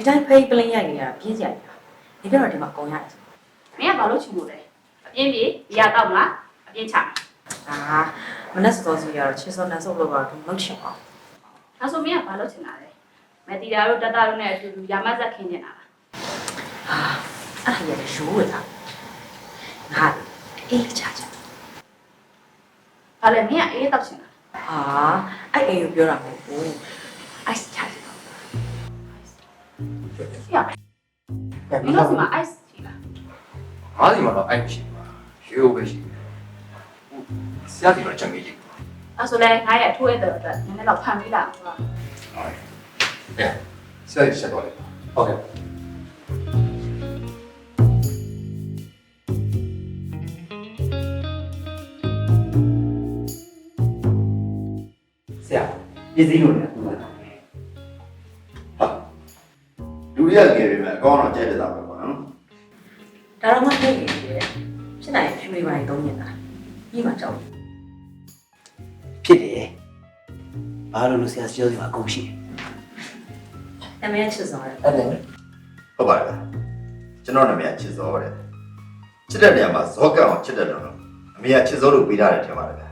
ဒီတိုင်းဖိတ်ပလင်းရိုက်နေတာပြင်းစရာကြီးတာဒီပြတော့ဒီမှာကုန်ရတယ်ဆိုမင်းကဘာလို့ချူလို့လဲအပြင်းပြေဒီရတော့မလားအပြင်းချမယ်ဒါမနက်စောစောစီရတော့ချစ်စောနတ်စောလို့တော့မလုပ်ချင်ပါဘူးဒါဆိုမင်းကဘာလို့ချင်တာလဲမတီတာတို့တတတို့နဲ့အတူတူရာမဇက်ခင်းနေတာလားဟာအဲ့ဒါရရိုးရတာငါအေးချာချာဘာလဲမင်းကအေးတောက်ချင်တာဟာအဲ့အေးကိုပြောတာမဟုတ်ဘူး ပြရမင်းတို့ကမှ ice ချီလားငါးစီမှာတော့အဲ့မရှိဘူးရေရိုးပဲရှိတယ်ဆရာဒီမှာချက်မေးကြည့်အဲဆိုလဲငါရဲ့အထိုးရဲ့တဲ့အတွက်နည်းနည်းတော့ဖန်ပြီးလာဟုတ်လားဟုတ်ကဲ့ဆရာကြီးချက်တော့လေဟုတ်ကဲ့ဆရာပြည်စည်းလို့လ တူတာဟာလူတွေကငယ်ပြီမဲ့အကောင်းတော့ကြိုက်တဲ့တာပဲပေါ့နော်ဒါတော့မှနေနေတယ်ဖြစ်နိုင်ဖြူလေးပိုင်းသုံးနေတာပြီးမှကြောက်ဖြစ်တယ်ဘာလို့လို့ဆရာပြောစီမှာအကုန်ရှိတယ်အမေချစ်စောတယ်အဲ့ဒါဟုတ်ပါလားကျွန်တော်နာမည်ကချစ်စောတဲ့ချစ်တဲ့နေရာမှာဇောကံအောင်ချစ်တဲ့တော့အမေကချစ်စောလို့ပေးထားတယ်ထင်ပါတယ်ဗျာ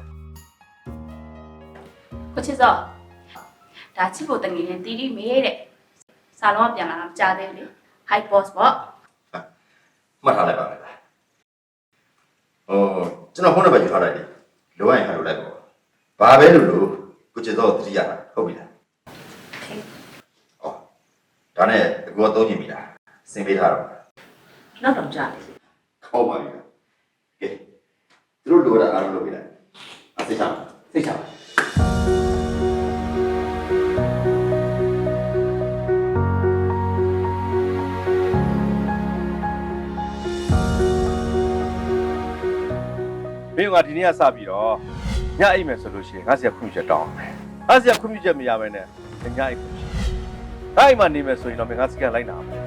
ကိုချစ်စောဒါချစ်ဖို့တငယ်ချင်းတီတီမေးတဲ့ စာလုံးကပြန်လာတာကြားသေးဘူးလေ high boss ပေါ့မှတ်ထားလိုက်ပါမယ်ဗျာဟိုကျွန်တော်ဖုန်းနံပါတ်ယူထားလိုက်တယ်လိုရရင်ဟာလို့လိုက်ပေါ့ဘာပဲလို့လို့ကိုချစ်စောကိုတတိယတာဟုတ်ပြီလားဟောဒါနဲ့အကူကသုံးချင်ပြီလားစင်ပေးထားတော့နောက်တော့ကြားလေဟုတ်ပါပြီကဲသူတို့လိုတာအားလုံးလုပ်ပေးလိုက်အသိချမ်းစိတ်ချပါ မင်းကဒီနေ့ကစပြီးတော့ညအိပ်မယ်ဆိုလို့ရှိရင်ငါဆရာခွင့်ပြုချက်တောင်းအောင်မယ်ငါဆရာခွင့်ပြုချက်မရဘဲနဲ့ညအိပ်ခွင့်ရှိငါအိမ်မှာနေမယ်ဆိုရင်တော့မင်းငါစကန်လိုက်နာမယ်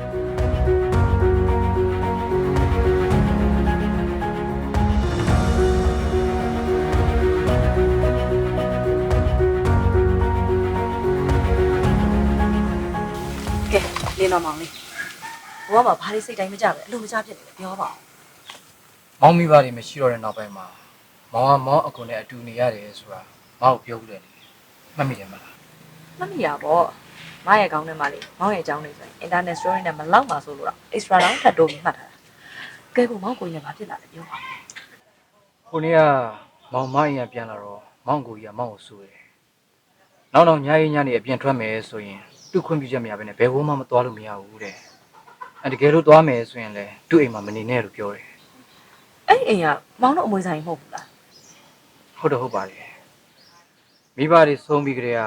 ကဲလင်းတော့မောင်လေးဘိုးကဘာလေးစိတ်တိုင်းမကြပဲအလိုမကြဖြစ်နေတယ်ပြောပါဦးမောင်မိဘတွေမရှိတော့တဲ့နောက်ပိုင်းမှာ မောင်ကမောင်အကူနဲ့အတူနေရတယ်ဆိုတာမောင်ကိုပြောပြတယ်လေမှတ်မိတယ်မလားမမီရပေါ့မရဲ့ကောင်းထဲမှာလေမောင်ရဲ့အကြောင်းလေးဆိုရင် internet story နဲ့မလောက်ပါဆိုလို့တော့ extra တော့ထပ်တိုးပြီးမှတ်ထားတာကဲကိုမောင်ကိုရင်ဘာဖြစ်လာလဲပြောပါခုနေ့ကမောင်မအရင်ပြန်လာတော့မောင်ကိုကြီးကမောင်ကိုစိုးတယ်နောက်တော့ညရေးညနေအပြင်ထွက်မယ်ဆိုရင်သူ့ခွင့်ပြုချက်မရဘဲနဲ့ဘယ်ဘိုးမှမသွားလို့မရဘူးတဲ့အဲတကယ်လို့သွားမယ်ဆိုရင်လေသူ့အိမ်မှာမနေနဲ့လို့ပြောတယ်အဲ့ဒီအိမ်ကမောင်တို့အမွေဆိုင်မဟုတ်ဘူးလား ဟုတ်တော့ဟုတ်ပါတယ်မိဘတွေဆုံးပြီးကြတဲ့က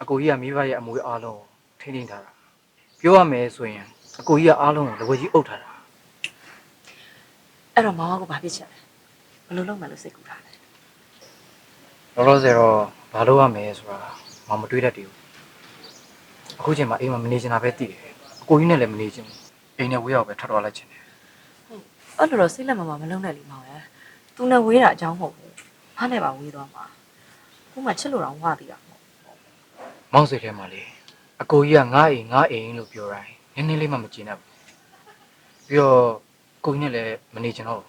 အကိုကြီးကမိဘရဲ့အမွေအားလုံးကိုထိန်းသိမ်းထားတာပြောရမယ်ဆိုရင်အကိုကြီးကအားလုံးကိုလက်ဝဲကြီးအုပ်ထားတာအဲ့တော့မောင်ကဘာဖြစ်ချက်လဲဘယ်လိုလုပ်မှလို့စိတ်ကူတာလဲလောလောဆယ်တော့ဘာလို့ရမယ်ဆိုတာမမတွေးတတ်သေးဘူးအခုချိန်မှာအိမ်မှာမနေချင်တာပဲသိတယ်အကိုကြီးနဲ့လည်းမနေချင်ဘူးအိမ်နဲ့ဝေးရောက်ပဲထွက်သွားလိုက်ချင်တယ်အဲ့လိုတော့စိတ်လက်မမမလုံးနဲ့လीမောင်ရယ်သူနဲ့ဝေးတာအကြောင်းမဟုတ်ဘူး မနဲ့ပါဝေးသွားမှာခုမှချစ်လို့တော့ဝါသေးတာမဟုတ်မောင်းစိတ်ထဲမှာလေအကိုကြီးကငါအိမ်ငါအိမ်လို့ပြောတိုင်းနည်းနည်းလေးမှမကျင်တတ်ဘူးပြီးတော့ကိုကြီးနဲ့လည်းမနေချင်တော့ဘူး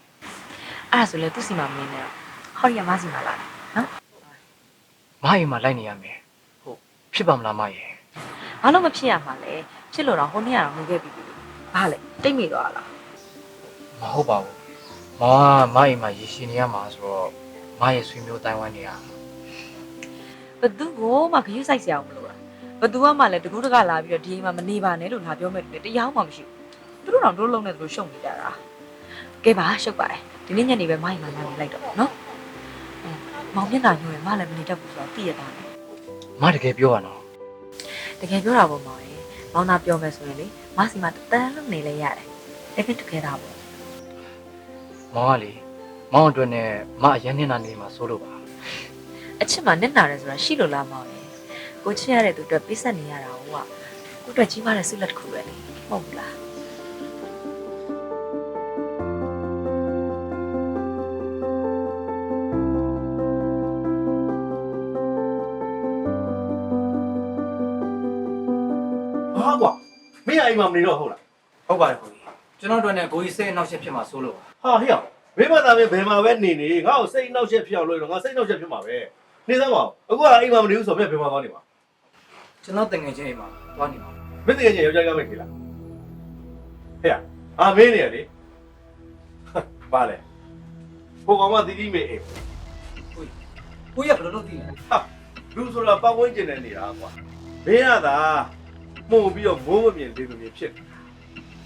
အဲ့ဒါဆိုလေသူ့စီမှာမင်းနဲ့တော့ဟော်ရီယာမစီမှာလာတယ်နော်မအိမ်မှာလိုက်နေရမယ်ဟုတ်ဖြစ်ပါမလားမရဲ့ဘာလို့မဖြစ်ရမှာလဲချစ်လို့တော့ဟိုနေ့ကတော့နေခဲ့ပြီပြီဘာလဲတိတ်မိသွားလားမဟုတ်ပါဘူးမောင်ကမအိမ်မှာရေရှည်နေရမှာဆိုတော့ မရဲ့ဆွေမျိုးတိုင်းဝိုင်းနေရဘသူကိုမှဂရုစိုက်စရာမလိုတာဘသူကမှလည်းတကူးတကလာပြီးတော့ဒီအိမ်မှာမနေပါနဲ့လို့လာပြောမဲ့တူတယ်တရားမှမရှိဘူးသူတို့တော့တို့လုံးနဲ့သူတို့ရှုံနေကြတာကဲပါရှုပ်ပါတယ်ဒီနေ့ညနေပဲမိုင်းမှလာနေလိုက်တော့နော်အဲမောင်မျက်နှာညိုရမလည်းမနေတတ်ဘူးဆိုတော့သိရတာမတကယ်ပြောရနော်တကယ်ပြောတာပေါ့မောင်ရေမောင်သားပြောမယ်ဆိုရင်လေမစီမှာတန်းလုံးနေလဲရတယ်အဲ့ဒီတကယ်တာပေါ့မောင်ကလေ မောင်အတွက်နဲ့မအရင်နေတာနေမှာစိုးလို့ပါအချစ်မှာနဲ့နာတယ်ဆိုတာရှိလို့လားမောင်ရေကိုချစ်ရတဲ့သူအတွက်ပေးဆက်နေရတာဟိုကကိုအတွက်ကြီးမားတဲ့စိတ်လက်တစ်ခုပဲလေမဟုတ်ဘူးလားဟာကွာမင်းကအဲ့မှာမနေတော့ဟုတ်လားဟုတ်ပါတယ်ကိုကြီးကျွန်တော်တို့နဲ့ကိုကြီးစိတ်အနှောက်အယှက်ဖြစ်မှာစိုးလို့ပါဟာဟေ့အောင် မင်းမသားမင်းဘယ်မှာပဲနေနေငါ့ကိုစိတ်နှောက်ရှက်ဖြစ်အောင်လုပ်လို့ငါစိတ်နှောက်ရှက်ဖြစ်မှာပဲနေသမ်းပါအခုကအိမ်မှာမနေဘူးဆိုတော့ဘယ်မှာသွားနေမှာကျွန်တော်တငယ်ချင်းအိမ်မှာသွားနေပါမယ်မင်းတကယ်ချင်းယောက်ျားကမခေလားဟဲ့အာမင်းနေရလေပါလေဟိုကောင်မတီးတီးမေအိမ်ကိုကြီးကဘယ်လိုလုပ်သိလဲဟာလူဆိုတာပတ်ဝန်းကျင်နဲ့နေတာကွာမင်းရတာမှုန်ပြီးတော့မိုးမမြင်လေးမမြင်ဖြစ်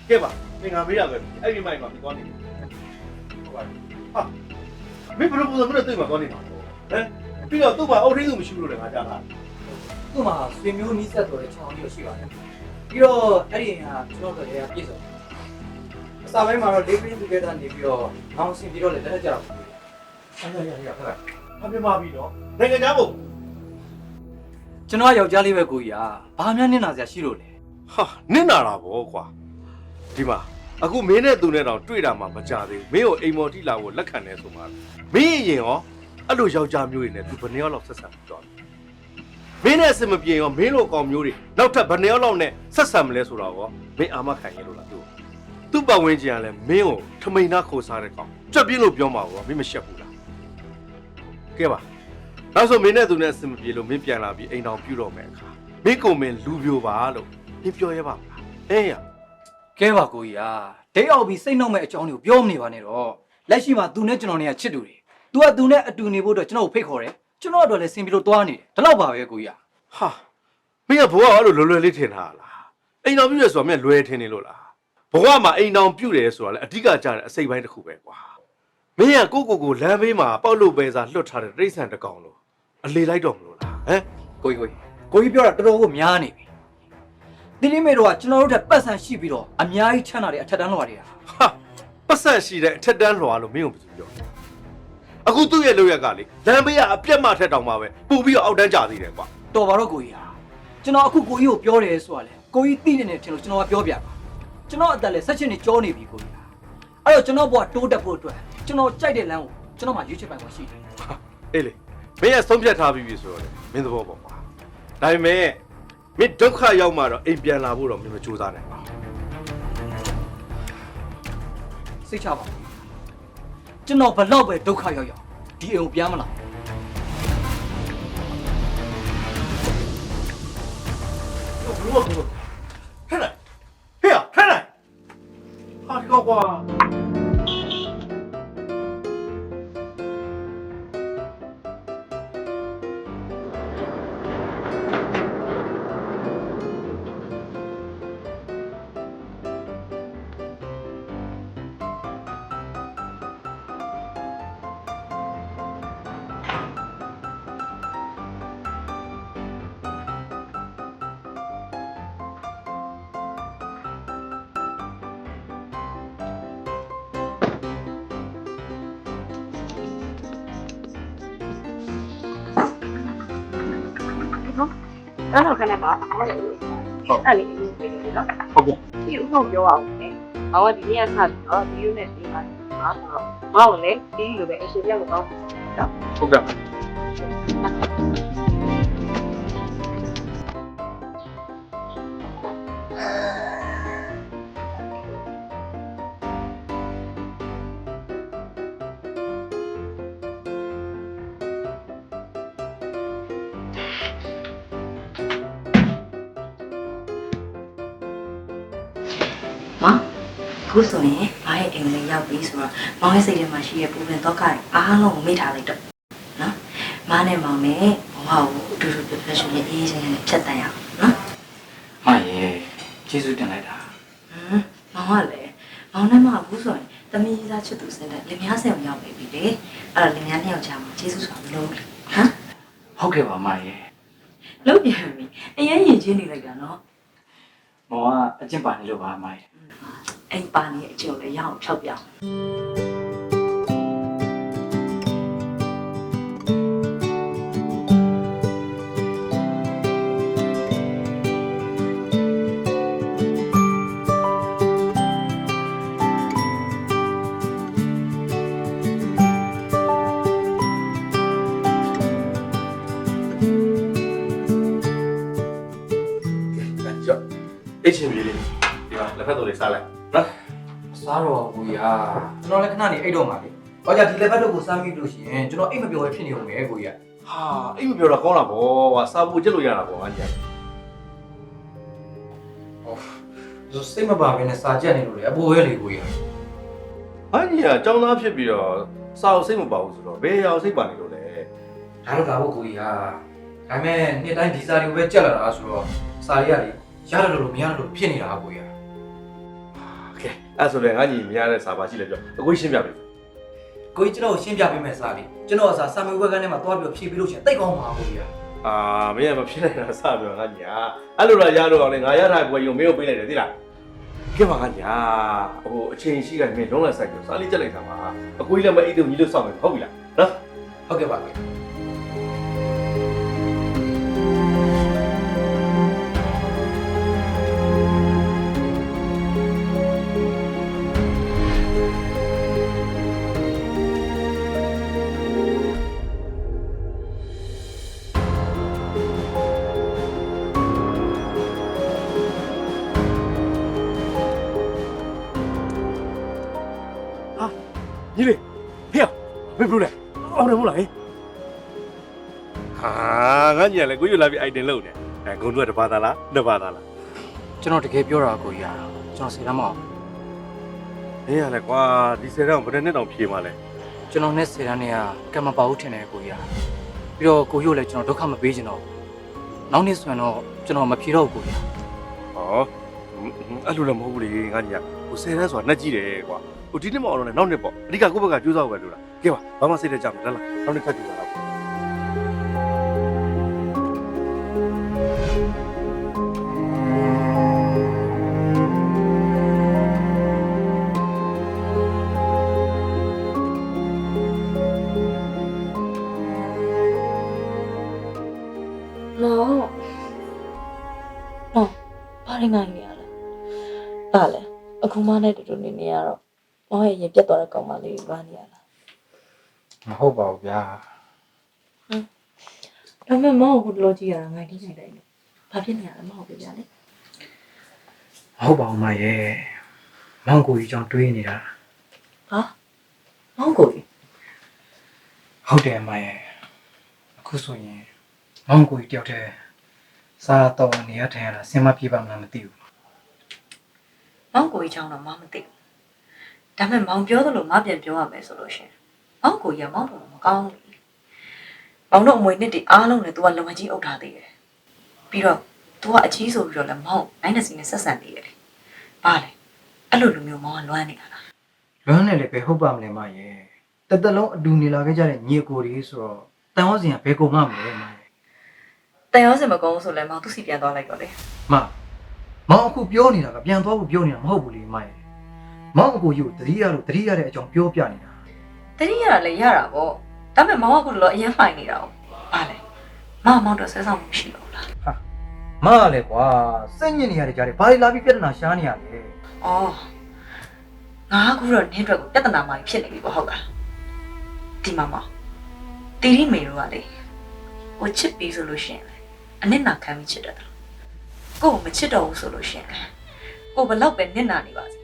ကဲပါသင်္ဃာမေးရပဲအဲ့ဒီမိုက်မှာပြီးသွားနေတယ်ဟုတ်ပါ ဟာမင်းဘယ်လိုပုံစံမျိုးနဲ့တွေ့မှာတော့နေမှာလဲဟမ်ပြီးတော့သူ့မှာအုတ်ထိစုမရှိဘူးလို့လည်းငါကြားတာသူ့မှာဆွေမျိုးနီးစပ်တော်တဲ့ခြောက်မျိုးရှိပါတယ်ပြီးတော့အဲ့ဒီအင်ဟာကျွန်တော်တို့ရေပြည့်စုံအစားပိုင်းမှာတော့ living together နေပြီးတော့မောင်ဆင်ပြီးတော့လည်းလက်ထက်ကြတော့အဲ့ရရရခဏအပြမပြီးတော့နိုင်ငံသားမို့ကျွန်တော်ကယောက်ျားလေးပဲကိုကြီးอ่ะဘာမှနင့်နာစရာရှိလို့လဲဟာနင့်နာတာဗောကွာဒီမှာ အခုမင်းနဲ့သူနဲ့တော့တွေ့တာမှမကြသေးဘူးမင်းကိုအိမ်မော်တိလာကိုလက်ခံနေဆိုမှမင်းရင်ရောအဲ့လိုယောက်ျားမျိုးတွေနဲ့သူဘယ်နှစ်ယောက်လောက်ဆက်ဆံပြီးတော့မင်းနဲ့အစမပြေရောမင်းလိုကောင်မျိုးတွေနောက်ထပ်ဘယ်နှစ်ယောက်လောက်နဲ့ဆက်ဆံမလဲဆိုတော့ကောမင်းအာမခံရလို့လားသူ့သူ့ပတ်ဝန်းကျင်ကလည်းမင်းကိုထမိန်သားခိုးစားတဲ့ကောင်ကြက်ပြင်းလို့ပြောမှာကောမင်းမရှက်ဘူးလားကဲပါနောက်ဆိုမင်းနဲ့သူနဲ့အစမပြေလို့မင်းပြန်လာပြီးအိမ်တော်ပြုတော့မယ်အခါမင်းကုန်မင်းလူပြိုပါလို့မင်းပြောရပါမလားအေးရ ကဲပါကိုကြီးဟာဒိတ်အောင်ပြီးစိတ်နှောက်မဲ့အကြောင်းတွေကိုပြောမနေပါနဲ့တော့လက်ရှိမှာ तू နဲ့ကျွန်တော်နဲ့ကချစ်တူတယ် तू က तू နဲ့အတူနေဖို့အတွက်ကျွန်တော်ကိုဖိတ်ခေါ်တယ်ကျွန်တော်ကတော့လည်းစင်ပြီးလို့တွားနေတယ်ဒါတော့ပါပဲကိုကြီးဟာဟာမင်းကဘဝအဲ့လိုလွယ်လွယ်လေးထင်တာလားအိမ်တော်ပြုတ်ရဆိုတာမင်းလွယ်ထင်နေလို့လားဘဝမှာအိမ်တော်ပြုတ်တယ်ဆိုတာလည်းအဓိကကြတဲ့အစိတ်ပိုင်းတစ်ခုပဲကွာမင်းကကိုကိုကိုလမ်းဘေးမှာပေါက်လို့ပဲစားလွတ်ထားတဲ့တိရစ္ဆာန်တစ်ကောင်လို့အလေလိုက်တော့မလို့လားဟမ်ကိုကြီးကိုကြီးကိုကြီးပြောတာတော်တော်ကိုများနေပြီ တင်းတင်းမေတို့ကကျွန်တော်တို့တက်ပတ်စံရှိပြီးတော့အများကြီးချမ်းသာတဲ့အထက်တန်းလွှာတွေကဟာပတ်ဆက်ရှိတဲ့အထက်တန်းလွှာလို့မင်းကိုဘယ်သူပြောလဲအခုသူ့ရဲ့လောက်ရက်ကလေလမ်းဘေးကအပြက်မထက်တောင်မှပဲပူပြီးတော့အောက်တန်းကျသေးတယ်ကွာတော်ပါတော့ကိုကြီးဟာကျွန်တော်အခုကိုကြီးကိုပြောတယ်ဆိုတာလေကိုကြီးသိနေတယ်ထင်လို့ကျွန်တော်ကပြောပြပါကျွန်တော်အသက်လည်းဆက်ချင်နေကြောနေပြီကိုကြီးဟာအဲ့တော့ကျွန်တော်ဘဝတိုးတက်ဖို့အတွက်ကျွန်တော်ကြိုက်တဲ့လမ်းကိုကျွန်တော်မှရွေးချယ်ပိုင်ခွင့်ရှိတယ်ဟာအေးလေမင်းကဆုံးဖြတ်ထားပြီးပြီဆိုတော့လေမင်းသဘောပေါက်ပါဒါပေမဲ့ မင်းဒုက္ခရောက်မှတော့အိမ်ပြန်လာဖို့တော့မင်းမကြိုးစားနိုင်ပါဘူးစိတ်ချပါကျွန်တော်ဘလောက်ပဲဒုက္ခရောက်ရောက်ဒီအိမ်ကိုပြန်မလာဘူးဟဲ့လားဟဲ့လားဟာဒီကောကွာ နောက်တော့ခဏပါဟုတ်အဲ့လေနော်ဟုတ်ကဲ့ဒီဥပ္ပပြောအောင်လေဘာဝဒီနေ့ကစပြီးတော့ဒီ unit ဒီမှာပါတော့မဟုတ်လေဒီလိုပဲအရှင်ပြတ်လို့တော့ဟုတ်ကဲ့ အခုဆိုရင်ဘာရဲ့အိမ်လေးရောက်ပြီဆိုတော့မောင်ရဲ့စိတ်ထဲမှာရှိတဲ့ပူပင်တော့ကတွေအားလုံးကိုမေ့ထားလိုက်တော့နော်မနဲ့မောင်နဲ့ဘဝကိုအတူတူပြပြရှင်ရဲ့အေးချမ်းနဲ့ဖြတ်တန်းရအောင်နော်မရဲ့ကျေးဇူးတင်လိုက်တာဟမ်မောင်ကလည်းမောင်နဲ့မဘူးဆိုရင်တမီးသားချစ်သူစင်တဲ့လင်မယားဆယ်ကိုရောက်နေပြီလေအဲ့တော့လင်မယားနှစ်ယောက်ချာမှာကျေးဇူးဆိုတာမလုံးဘူးဟမ်ဟုတ်ကဲ့ပါမရဲ့လုံးပြန်ပြီအရင်ရင်ချင်းနေလိုက်တာနော်မောင်ကအကျင့်ပါနေလို့ပါမရဲ့အဲ့ပါနေတဲ့အ ကျုံလေး ကိုကြီးဟာကျွန်တော်လည်းခဏနေအိတ်တော့မှာလေ။အော်ကြဒီ level တော့ကိုစမ်းမိလို့ရှိရင်ကျွန်တော်အိတ်မပြောဘဲဖြစ်နေုံပဲကိုကြီးကဟာအိတ်မပြောတော့ကောင်းတာဗောကွာစာပူချက်လို့ရတာဗောအားကြီး။အော်ဇိုစိတ်မပါဘဲနဲ့စာချက်နေလို့လေအပေါ်ပဲလေကိုကြီးကအားကြီးကကြောင်းသားဖြစ်ပြီးတော့စာအုပ်စိတ်မပါဘူးဆိုတော့ဘယ်ရောက်စိတ်ပါနေလို့လဲ။ဒါတော့ကဘို့ကိုကြီးဟာဒါပေမဲ့နှစ်တိုင်းဒီစာတွေကိုပဲကြက်လာတာဆိုတော့စာတွေကလေရတယ်လို့လို့မရလို့ဖြစ်နေတာကိုကြီးက အဲ့ဆိုလည်းငါညီမရတဲ့စာပါရှိလဲပြောအကိုရှင်းပြပေးကိုကြီးကျွန်တော်ကိုရှင်းပြပေးမယ်စာလေးကျွန်တော်ကစာစာမေးပွဲကန်းထဲမှာသွားပြီးဖြည့်ပြီးလို့ရှိရင်တိတ်ကောင်းပါကိုကြီးอ่ะအာမင်းကမဖြစ်နိုင်တာစပြောငါညာအဲ့လိုလားရတော့အောင်လေငါရထားပွဲရုံမင်းကိုပေးလိုက်တယ်သိလားကဲပါငါညာဟိုအချိန်ရှိကမင်းလုံးလိုက်ဆိုင်ပြောစားလေးကြက်လိုက်တာပါအကိုကြီးလည်းမအိတ်တူညီလို့စောင့်မယ်ဟုတ်ပြီလားနော်ဟုတ်ကဲ့ပါကိုကြီးညီ တယ်မဟုတ်လားဟဲ့ဟာငါညာလေကိုကြီးလာပြီး item လုပ်နေအဲဂုံတို့ကတစ်ပါးသားလားနှစ်ပါးသားလားကျွန်တော်တကယ်ပြောတာကိုရတာကျွန်တော်စေတမ်းမအောင်အေးရလေကွာဒီစေတောင်ဘယ်နဲ့တောင်ဖြေမှာလဲကျွန်တော်နဲ့စေတမ်းနဲ့ကကံမပါဘူးထင်တယ်ကိုရပြီးတော့ကိုရို့လည်းကျွန်တော်ဒုက္ခမပေးချင်တော့ဘူးနောက်နေ့ဆိုရင်တော့ကျွန်တော်မဖြေတော့ဘူးကိုရဟောအဲ့လိုလည်းမဟုတ်ဘူးလေငါညာကိုစေတမ်းဆိုတာနှက်ကြည့်တယ်ကွာ ဟိုဒီနှစ်မအောင်တော့လည်းနောက်နှစ်ပေါ့အဓိကကိုယ့်ဘက်ကကြိုးစားဖို့ပဲလို့လားကဲပါဘာမှစိတ်တကြမလားနောက်နှစ်ခါကြိုးစားတော့နော်နော်ဘာရင်းနိုင်နေရလဲဘာလဲအခုမှနဲ့တူတူနေနေရတော့ မောင်ရဲ့ရင်ပြတ်သွားတဲ့ကောင်မလေးကိုလွမ်းနေရလားမဟုတ်ပါဘူးဗျာဒါပေမဲ့မောင်ကိုဒီလိုကြည့်ရတာငိုင်းနေနိုင်တယ်ဘာဖြစ်နေရလဲမောင်ကိုပြပြလေမဟုတ်ပါဘူးမရဲ့မောင်ကိုကြီးကြောင့်တွေးနေတာဟာမောင်ကိုကြီးဟုတ်တယ်မရဲ့အခုဆိုရင်မောင်ကိုကြီးတယောက်တည်းစားတော့နေရထိုင်ရတာစင်မပြေပါမလားမသိဘူးမောင်ကိုကြီးချောင်းတော့မောင်မသိဘူး ဒါပေမဲ့မောင်ပြောသလိုမပြန်ပြောရမယ်ဆိုလို့ရှင်မောင်ကိုကြီးကမောင်တော်မကောင်းဘူးမောင်တို့အမွေနှစ်တွေအားလုံးနဲ့ तू ကလုံမကြီးအုပ်ထားသေးတယ်ပြီးတော့ तू ကအကြီးဆိုပြီးတော့လည်းမောင်နိုင်တဲ့စီနဲ့ဆက်ဆံနေတယ်လေဘာလဲအဲ့လိုလူမျိုးမောင်ကလွမ်းနေတာလားလွမ်းနေလည်းပဲဟုတ်ပါမလဲမရဲ့တသက်လုံးအတူနေလာခဲ့ကြတဲ့ညီအကိုတွေဆိုတော့တန်ဟောစင်ကဘယ်ကုန်မှမလဲမရဲ့တန်ရောစင်မကောင်းဆိုလဲမောင်သူ့စီပြန်သွားလိုက်တော့လေမမောင်အခုပြောနေတာကပြန်သွားဖို့ပြောနေတာမဟုတ်ဘူးလေမရဲ့ မောင်အကိုကြီးကိုတတိယလို့တတိယတဲ့အကြောင်းပြောပြနေတာတတိယရလည်းရတာပေါ့ဒါပေမဲ့မောင်ကခုလောအရင်မှိုင်နေတာ哦ဘာလဲမောင်မောင်တော့ဆွဲဆောင်မှုရှိတော့လားမလည်းကွာစိတ်ညစ်နေရတဲ့ကြားတွေဘာလို့လာပြီးပြဿနာရှားနေရလဲဩငါကခုတော့နင်းအတွက်ကိုပြဿနာမှဖြစ်နေပြီပေါ့ဟုတ်လားဒီမှာမောင်တီရီမေတို့ကလေဟိုချစ်ပြီးဆိုလို့ရှိရင်လေအနစ်နာခံပြီးချစ်တယ်ကိုကိုမချစ်တော့ဘူးဆိုလို့ရှိရင်လေကိုဘလောက်ပဲနစ်နာနေပါစေ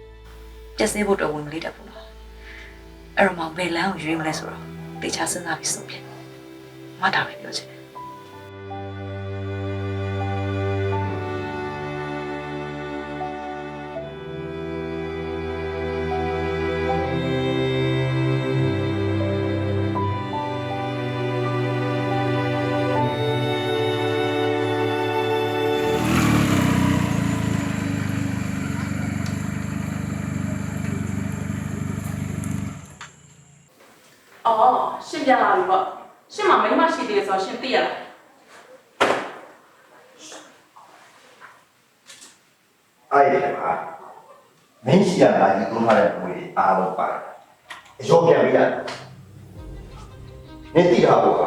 ပြည့်စည်ဖို့တော့ဝင်မလေးတတ်ဘူးနော်အဲ့တော့မောင်ဘယ်လမ်းကိုရွေးမလဲဆိုတော့တေချာစဉ်းစားပြီးဆုံးဖြတ်မတာပဲပြောချင်တယ် တဲ့ငွေတွေအားလုံးပါတယ်အရောပြန်ပြရတယ်နေတိထားဖို့က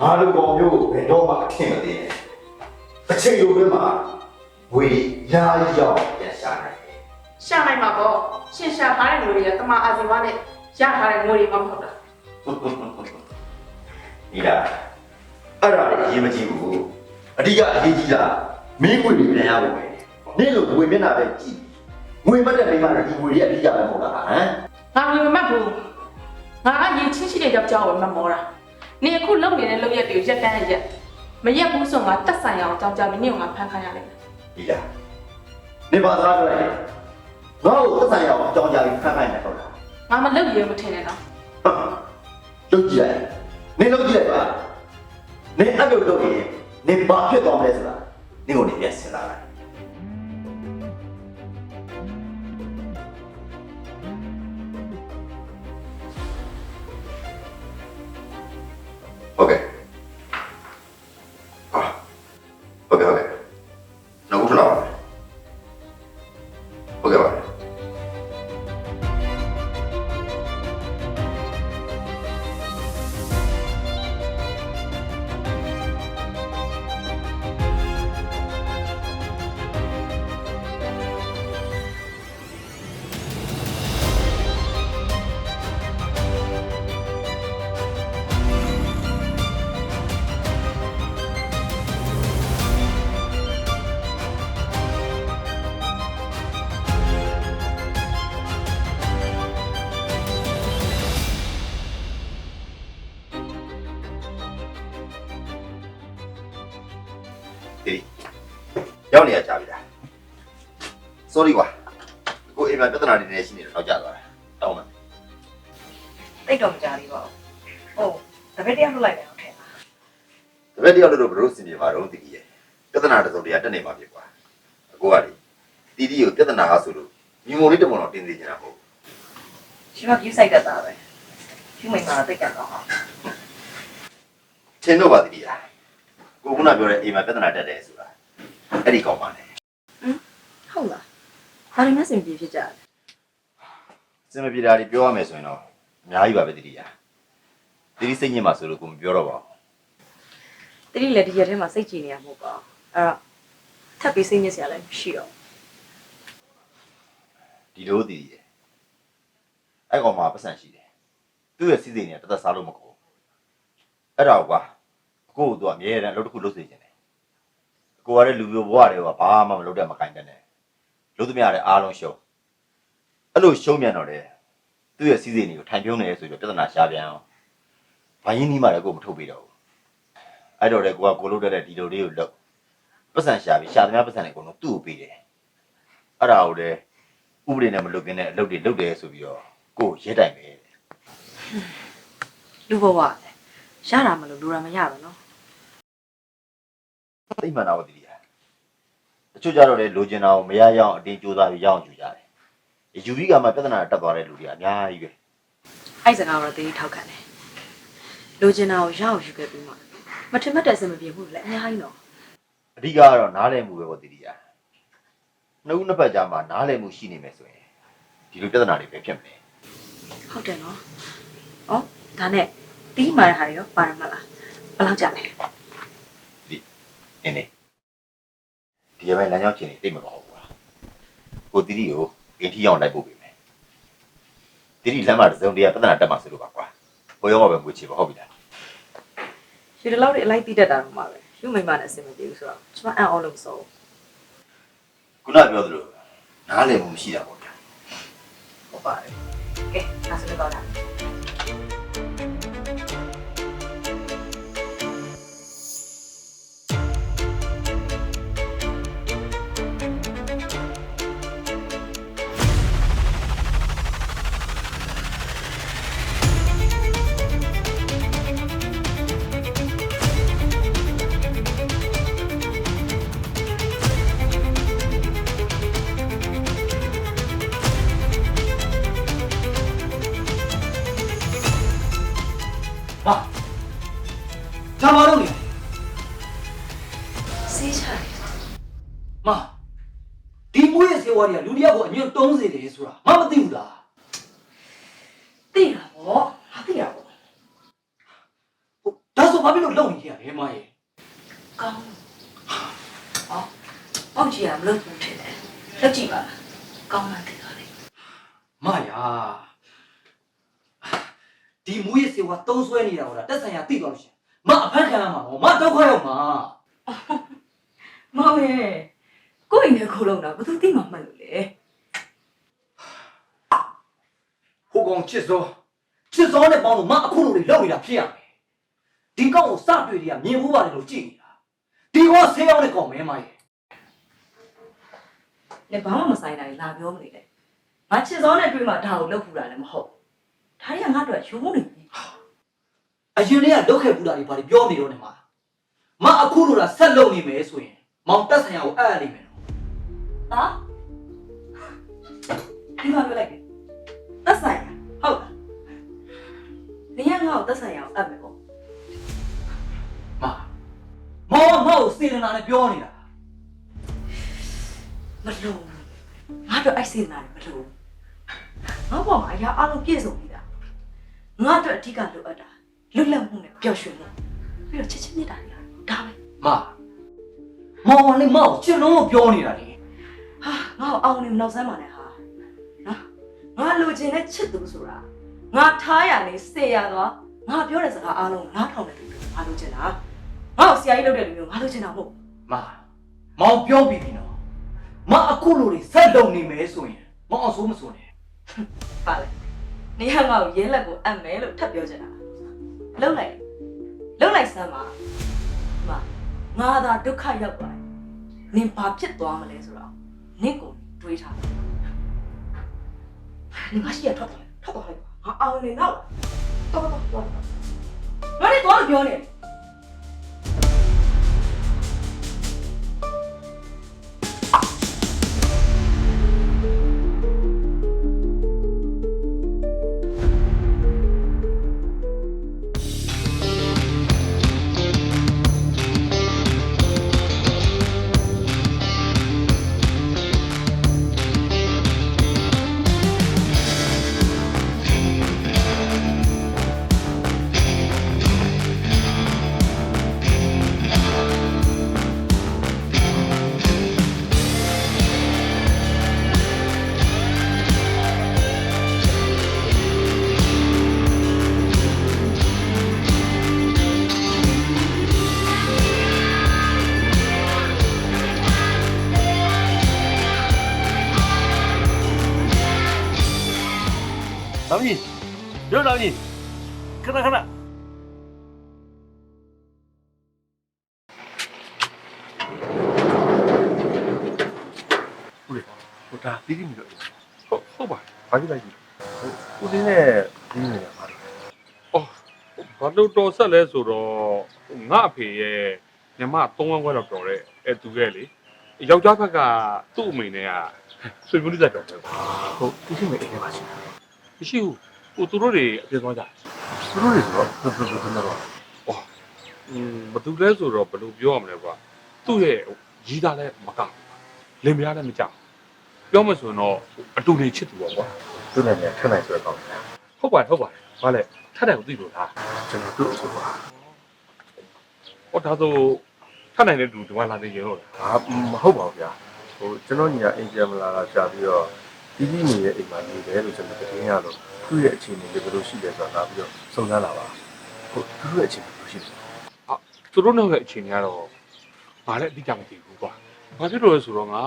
ငါတို့ကောင်မျိုးဘယ်တော့မှအထင်မသေးနဲ့အချိန်လိုပဲမှာငွေရာရောက်ပြန်ရှာနိုင်တယ်ရှာနိုင်မှာပေါ့ရှင်းရှာထားတဲ့ငွေတွေကတမအာဇီဝနဲ့ရထားတဲ့ငွေတွေမှမဟုတ်တာဒီလားအဲ့ဒါလည်းအရေးမကြီးဘူးအဓိကအရေးကြီးတာမင်းငွေတွေပြန်ရဖို့ပဲဟနင့်လိုငွေမျက်နှာပဲကြည့် ငွေမတ်တဲ့မိန်းမတွေဒီငွေရဲ့အဓိကပဲမဟုတ်လားဟမ်ငါငွေမမတ်ဘူးငါအရင်ချင်းရှိတဲ့ယောက်ျားကိုမမောတာနေအခုလုံနေတဲ့လုံရက်တွေကိုရက်တန်းရက်မရက်ဘူးဆိုငါတက်ဆိုင်အောင်ကြောင်ကြပြီးနေငါဖမ်းခိုင်းရလိမ့်မယ်ဒီလားနေပါသားပြောရင်ငါ့ကိုသက်ဆိုင်ရအောင်အကြောင်းကြားပြီးဖမ်းခိုင်းတယ်ဟုတ်လားငါမလုံရမထင်နဲ့နော်လုတ်ကြည့်လိုက်နင်လုတ်ကြည့်လိုက်ပါနင်အပြုတ်လုပ်ရင်နင်ဘာဖြစ်သွားမလဲဆိုတာနင်ကိုနေပြန်စဉ်းစားလိုက် ရောက်နေရကြပြီလား sorry ကွာကိုအိမ်မှာပြဿနာတွေနေရှိနေတော့ကြောက်ကြသွားတာတောင်းပါတိတ်တော့မကြသေးပါဘူးဟုတ်တပည့်တယောက်လွတ်လိုက်တယ်ဟုတ်တယ်တပည့်တယောက်လို့ဘယ်လိုစင်ပြေပါတော့တည်ရဲ့ပြဿနာတစ်စုံတရာတက်နေမှာဖြစ်ကွာအကိုကလေတီတီကိုပြဿနာကဆိုလို့ညီမလေးတမန်တော်တင်းနေကြတာမဟုတ်ရှင်မကြီးဆိုင်တတ်တာပဲရှင်မိမတိတ်ကတော့ထင်တော့ပါတည်ရကိုခုနပြောတဲ့အိမ်မှာပြဿနာတက်တယ်ဆိုတာ အဲ့ဒီကောင်းပါလေဟုတ်လားဘာလို့မစင်ပြေဖြစ်ကြလဲစင်မပြေတာတွေပြောရမယ်ဆိုရင်တော့အများကြီးပါပဲတည်ရတည်စိတ်ညစ်မှာဆိုလို့ကိုမပြောတော့ပါဘူးတိတိလည်းဒီရက်ထဲမှာစိတ်ကြည်နေရမှာမဟုတ်ပါဘူးအဲ့တော့ထပ်ပြီးစိတ်ညစ်စရာလည်းမရှိတော့ဒီလိုတည်ရအဲ့ကောင်မှာပတ်စံရှိတယ်သူ့ရဲ့စီးစိမ်တွေကတသက်စားလို့မကုန်အဲ့ဒါကွာကို့ကိုသူကအမြဲတမ်းအလုပ်တစ်ခုလုပ်စေချင်တယ် ကိုကလည်းလူမျိုးဘဝတွေကဘာမှမလုပ်တတ်မကင်တဲ့နဲ့လုပ်သမျှတဲ့အားလုံးရှုံးအဲ့လိုရှုံးမြန်တော့လေသူ့ရဲ့စီးစိမ်တွေကိုထိုင်ပြုံးနေရဆိုပြီးပြဿနာရှားပြန်အောင်ဘာရင်းနှီးမှလည်းကိုမထုတ်ပေးတော့ဘူးအဲ့တော့လေကိုကကိုလုပ်တတ်တဲ့ဒီလိုလေးကိုလုပ်ပတ်စံရှာပြီးရှာသမျှပတ်စံတွေအကုန်လုံးသူ့ကိုပေးတယ်အဲ့ဒါကိုလေဥပဒေနဲ့မလုပ်ခင်နဲ့အလုပ်တွေလုပ်တယ်ဆိုပြီးတော့ကိုရဲတိုင်ပဲလူဘဝလည်းရတာမလို့လူရမရတော့နော် သိမှန်တာပါတတိယတချို့ကြတော့လေလိုချင်တာကိုမရရအောင်အတင်းကြိုးစားပြီးရအောင်ယူကြတယ်ယူပြီးကမှပြဿနာတက်သွားတဲ့လူတွေကအများကြီးပဲအဲ့စကားတော့တေးထောက်ခံတယ်လိုချင်တာကိုရအောင်ယူခဲ့ပြီးမှမထင်မှတ်တဲ့အစမပြေဘူးလည်းအများကြီးတော့အဓိကကတော့နားလည်မှုပဲပေါ့တတိယနှစ်ဦးနှစ်ဖက်ကြားမှာနားလည်မှုရှိနေမယ်ဆိုရင်ဒီလိုပြဿနာတွေပဲဖြစ်မယ်ဟုတ်တယ်နော်ဩဒါနဲ့တီးမာတဲ့ဟာတွေရောပါရမလားဘယ်လောက်ကြလဲ နင်းနေဒီရပိုင်းလမ်းကြောင်းချင်းနေတိတ်မပါဘူးကွာကိုတီတီကိုအင်ထီအောင်လိုက်ပို့ပေးမယ်တီတီလမ်းမှာတစ်စုံတရာပြဿနာတက်မှာဆိုလို့ပါကွာဘိုးရောပဲငွေချေပါဟုတ်ပြီလားရွှေတလောက်တွေအလိုက်တီးတတ်တာတော့မှာပဲယူမိမနဲ့အစမပြေဘူးဆိုတော့ကျွန်မအံ့အောင်လို့မစိုးခုနပြောသလိုနားလည်မှုမရှိတာပေါ့ဗျာဟုတ်ပါတယ်ကဲဒါဆိုတော့ ဝါတွေကလူတယောက်ကိုအညွန့်တုံးစေတယ်ဆိုတာမမသိဘူးလားသိတာပေါ့ဟာသိတာပေါ့ဟုတ်ဒါဆိုဘာဖြစ်လို့လုံနေရလဲမရဲ့ကောင်းဟောပေါက်ကြည့်ရမလို့ဘူးထင်တယ်လက်ကြည့်ပါလားကောင်းမှသိတာလေမယာဒီမွေးရဲ့စေဝါတုံးဆွဲနေတာဟောတာတက်ဆိုင်ရာသိသွားလို့ရှရင်မအဖက်ခံရမှာဟောမဒုက္ခရောက်မှာမောင်ရဲ့ ကိုယ့်အိမ်ထဲခိုးလုံးတာဘယ်သူသိမှမှတ်လို့လဲဟိုကောင်ချစ်စောချစ်စောနဲ့ပေါင်းလို့မအခုလိုတွေလောက်နေတာဖြစ်ရမယ်ဒီကောင်ကိုစတွေ့တွေကမြင်ဘူးပါတယ်လို့ကြည့်နေတာဒီကောင်ဆေးရောက်တဲ့ကောင်မဲမရဲ့လည်းဘာမှမဆိုင်တာကြီးလာပြောမနေနဲ့ငါချစ်စောနဲ့တွေ့မှဒါကိုလုပ်ဖူးတာလည်းမဟုတ်ဒါတွေကငါတို့ရုံးနေပြီအရင်လေးကလုတ်ခဲ့ပူတာတွေဘာတွေပြောနေတော့နေမှာမအခုလိုတာဆက်လုပ်နေမယ်ဆိုရင်မောင်တက်ဆိုင်ရာကိုအပ်ရလိမ့်မယ်နော် ဟာဒီမှာပြောလိုက်တယ်သက်ဆိုင်ရဟုတ်လားနေရငါ့ကိုသက်ဆိုင်ရအောင်အပ်မယ်ပေါ့မမောင်ကမောင်ကိုစေတနာနဲ့ပြောနေတာမလို့ငါတို့အိုက်စင်နာတယ်မလို့ငါဘောမှာအရာအလုံးပြည့်စုံနေတာငါတို့အဓိကလိုအပ်တာလွတ်လပ်မှုနဲ့ပျော်ရွှင်မှုပြီးတော့ချစ်ချင်းမြတ်တာတွေဒါပဲမမောင်ကလည်းမောင်ကိုချစ်လုံးကိုပြောနေတာလေ ဟာငါ့ကိုအောင်နေမနောက်စမ်းပါနဲ့ဟာနော်ငါလိုချင်တဲ့ချစ်သူဆိုတာငါထားရနေစေရသွားငါပြောတဲ့စကားအားလုံးနားထောင်တဲ့လူတွေငါလိုချင်တာငါ့ကိုဆရာကြီးလုပ်တဲ့လူမျိုးငါလိုချင်တာမဟုတ်မမောင်ပြောပြီးပြီနော်မအခုလိုတွေဆက်လုပ်နေမယ်ဆိုရင်မောင်အောင်ဆိုးမဆိုးနဲ့ပါလေနေရငါ့ကိုရဲလက်ကိုအပ်မယ်လို့ထပ်ပြောချင်တာလှုပ်လိုက်လှုပ်လိုက်စမ်းပါမငါသာဒုက္ခရောက်သွားတယ်နင်ဘာဖြစ်သွားမလဲဆိုတော့ နင့်ကိုတွေးထားတယ်နင်မရှိရထွက်သွားထွက်သွားလိုက်ငါအောင်နေတော့တော်တော်တော်ငါလည်းတော့ပြောနေတယ်။ ဒီနေရပါလားဘာလို့တော်ဆက်လဲဆိုတော့ငါအဖေရဲ့ညီမ၃ဝန်းခွဲတော့တော်တဲ့အဲသူရဲ့လေယောက်ျားဘက်ကသူ့အမိနဲ့ကဆွေမျိုးလေးတက်တော်တယ်ဟုတ်တီးတီးမအိမ်ထဲမှာရှိတယ်မရှိဘူးဟိုသူတို့တွေအပြစ်သွားကြတယ်သူတို့တွေဆိုတော့ဘယ်ဘယ်ဘယ်တော့อืมဘာတူလဲဆိုတော့ဘယ်လိုပြောရမလဲကွာသူ့ရဲ့ရီးသားလည်းမကောက်လင်မယားလည်းမကြောက်ပြောမှဆိုရင်တော့အတူနေချစ်သူပေါ့ကွာသူ့နာမည်ထက်နိုင်ဆိုတဲ့ကောင် ဟုတ်ပါတယ်ဟုတ်ပါတယ်ဘာလဲထပ်တယ်ကိုသိလို့လားကျွန်တော်တို့အဆိုပါဟောဒါဆိုထပ်နိုင်တဲ့လူဒီမှာလာနေရင်လို့လားဟာမဟုတ်ပါဘူးဗျာဟိုကျွန်တော်ညီကအင်ဂျင်မလာတာကြာပြီးတော့တီးတီးနေရဲ့အိမ်မှာနေတယ်လို့ကျွန်တော်တင်ရလို့သူ့ရဲ့အခြေအနေတွေဘယ်လိုရှိလဲဆိုတာလာပြီးတော့စုံစမ်းလာပါဟုတ်သူ့ရဲ့အခြေအနေဘယ်လိုရှိလဲသူတို့နောက်ရဲ့အခြေအနေကတော့ငါလည်းအတိအကျမသိဘူးကွာဘာဖြစ်လို့လဲဆိုတော့ငါ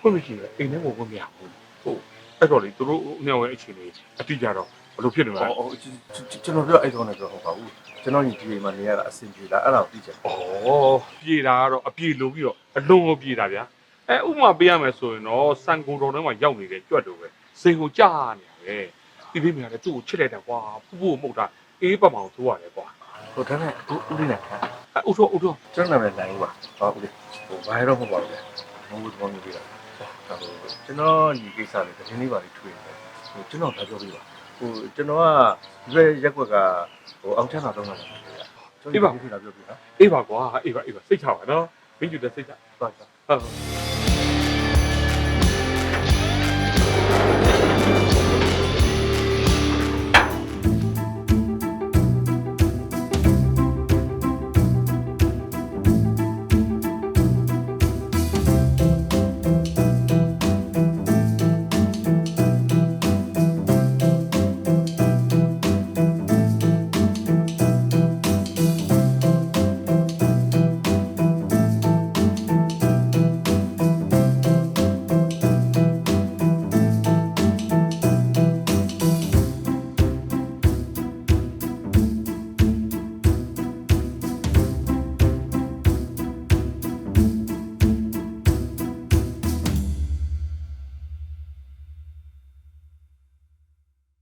ခွင့်မရှိဘူးအိမ်ထဲကိုဝင်မရဘူးဟုတ်အဲ့တော့လေသူတို့နှစ်ယောက်ရဲ့အခြေအနေအတိအကျတော့ ဘယ်လိုဖြစ်နေလဲဟောဟိုကျွန်တော်ပြောအဲ့တော့လည်းပြောဟုတ်ပါဘူးကျွန်တော်ညီဒီအိမ်မှာနေရတာအဆင်ပြေလားအဲ့ဒါကိုသိချင်တယ်ဩပြေတာကတော့အပြေလိုပြီးတော့အလုံးကိုပြေတာဗျာအဲဥပမာပေးရမယ်ဆိုရင်တော့စံကုန်တော်ထဲမှာရောက်နေတဲ့ကြွက်တို့ပဲစိန်ကိုကြားနေရတယ်ဒီလေးမြန်လည်းသူ့ကိုချစ်လိုက်တာကွာဖူးဖူးကိုမှုတ်တာအေးပတ်မအောင်သိုးရတယ်ကွာဟိုဒါနဲ့ဦးဦးလေးနဲ့အဲဥတော်ဥတော်ကျွန်တော်နာမည်နိုင်ဦးပါဟောဦးလေးဟိုဘာရတော့မဟုတ်ပါဘူးလေမဟုတ်ဘူးတော့မျိုးပြတာဟိုကျွန်တော်ညီကိစ္စလေးသတင်းလေးပါလေးထွေးတယ်ဟိုကျွန်တော်ဒါပြောပြပါ ဟိုကျွန်တော်ကဒီဘက်ရက်ွက်ကဟိုအောင်ချမ်းသာတော့လာတယ်ကျွန်တော်ဒီလိုပြောပြတာအေးပါကွာအေးပါအေးပါစိတ်ချပါနော်မင်းယူတဲ့စိတ်ချသွားကြဟုတ်